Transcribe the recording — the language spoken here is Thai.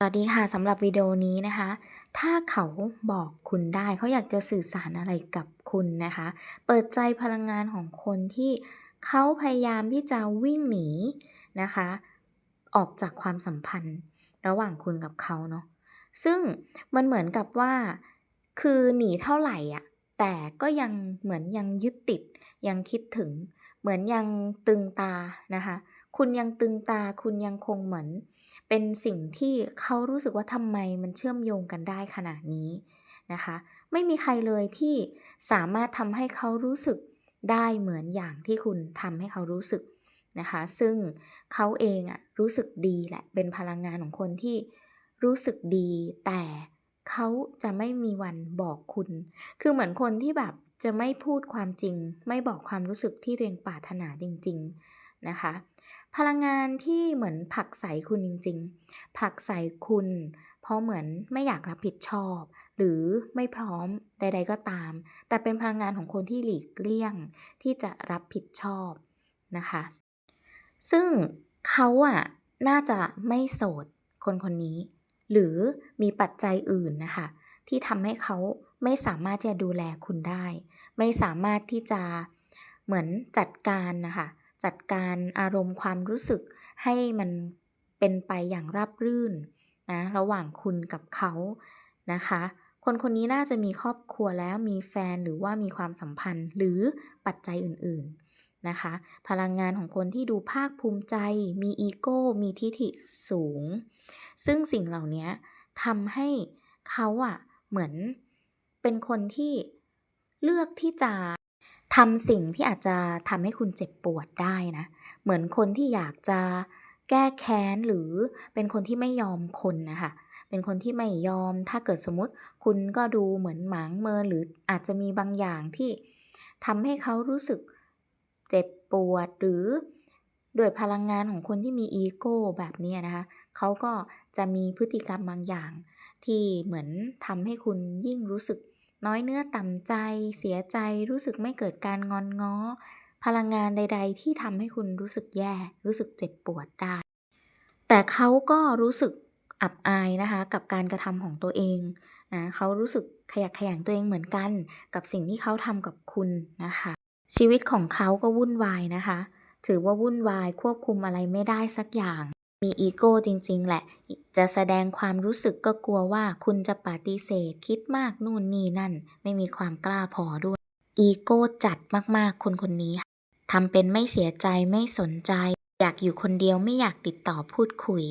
สวัสดีค่ะสำหรับวิดีโอนี้นะคะ ถ้าเขาบอกคุณได้เขาอยากจะสื่อสารอะไรกับคุณนะคะ เปิดใจพลังงานของคนที่เขาพยายามที่จะวิ่งหนีนะคะ ออกจากความสัมพันธ์ระหว่างคุณกับเขาเนาะซึ่งมันเหมือนกับว่าคือหนีเท่าไหร่อะแต่ก็ยังเหมือนยังยึดติด ยังคิดถึง เหมือนยังตรึงตานะคะ คุณยังตึงตาคุณยังคงเหมือน เป็นสิ่งที่เขารู้สึกว่าทำไมมันเชื่อมโยงกันได้ขนาดนี้นะคะ ไม่มีใครเลยที่สามารถทำให้เขารู้สึกได้เหมือนอย่างที่คุณทำให้เขารู้สึกนะคะ ซึ่งเขาเองอะรู้สึกดีแหละ เป็นพลังงานของคนที่รู้สึกดี แต่เขาจะไม่มีวันบอกคุณ คือเหมือนคนที่แบบจะไม่พูดความจริง ไม่บอกความรู้สึกที่ตัวเองปรารถนาจริง ๆ นะคะ พลังงานที่เหมือนผลักใสคุณจริง ๆผลักใสคุณ เพราะเหมือนไม่อยากรับผิดชอบ หรือไม่พร้อมใด ๆก็ตาม แต่เป็นพลังงานของคนที่หลีกเลี่ยงที่จะรับผิดชอบนะคะ ซึ่งเขาอะน่าจะไม่โสดคนคนนี้ หรือมีปัจจัยอื่นนะคะ ที่ทำให้เขาไม่สามารถจะดูแลคุณได้ ไม่สามารถที่จะเหมือนจัดการนะคะ จัดการอารมณ์ความรู้สึกให้มันเป็นไปอย่างราบรื่นนะระหว่างคุณกับเขานะคะ คนคนนี้น่าจะมีครอบครัวแล้วมีแฟนหรือว่ามีความสัมพันธ์หรือปัจจัยอื่นๆนะคะ พลังงานของคนที่ดูภาคภูมิใจ มีอีโก้ มีทิฐิสูง ซึ่งสิ่งเหล่านี้ทำให้เขาอะเหมือนเป็นคนที่เลือกที่จะ ทำสิ่งที่อาจจะทำให้คุณเจ็บปวดได้นะ เหมือนคนที่อยากจะแก้แค้นหรือเป็นคนที่ไม่ยอมคนนะคะเป็นคนที่ไม่ยอมถ้าเกิดสมมติ คุณก็ดูเหมือนหมางเมินหรืออาจจะมีบางอย่างที่ทำให้เขารู้สึกเจ็บปวดหรือด้วยพลังงานของคนที่มีอีโก้แบบนี้นะคะเขาก็จะมีพฤติกรรมบางอย่าง ที่เหมือนทำให้คุณยิ่งรู้สึก น้อยเนื้อต่ำใจ เสียใจ รู้สึกไม่เกิดการงอนง้อ พลังงานใด ๆ ที่ทำให้คุณรู้สึกแย่ รู้สึกเจ็บปวดได้ แต่เขาก็รู้สึกอับอายนะคะกับการกระทำของตัวเองนะเขารู้สึกขยักขยงตัวเองเหมือนกัน กับสิ่งที่เขาทำกับคุณนะคะ ชีวิตของเขาก็วุ่นวายนะคะ ถือว่าวุ่นวายควบคุมอะไรไม่ได้สักอย่าง มีอีโก้จริง ๆ แหละ จะแสดงความรู้สึกก็กลัวว่าคุณจะปฏิเสธ คิดมากนู่นนี่นั่น ไม่มีความกล้าพอด้วย อีโก้จัดมากๆ คนคนนี้ทำเป็นไม่เสียใจไม่สนใจ อยากอยู่คนเดียวไม่อยากติดต่อพูดคุย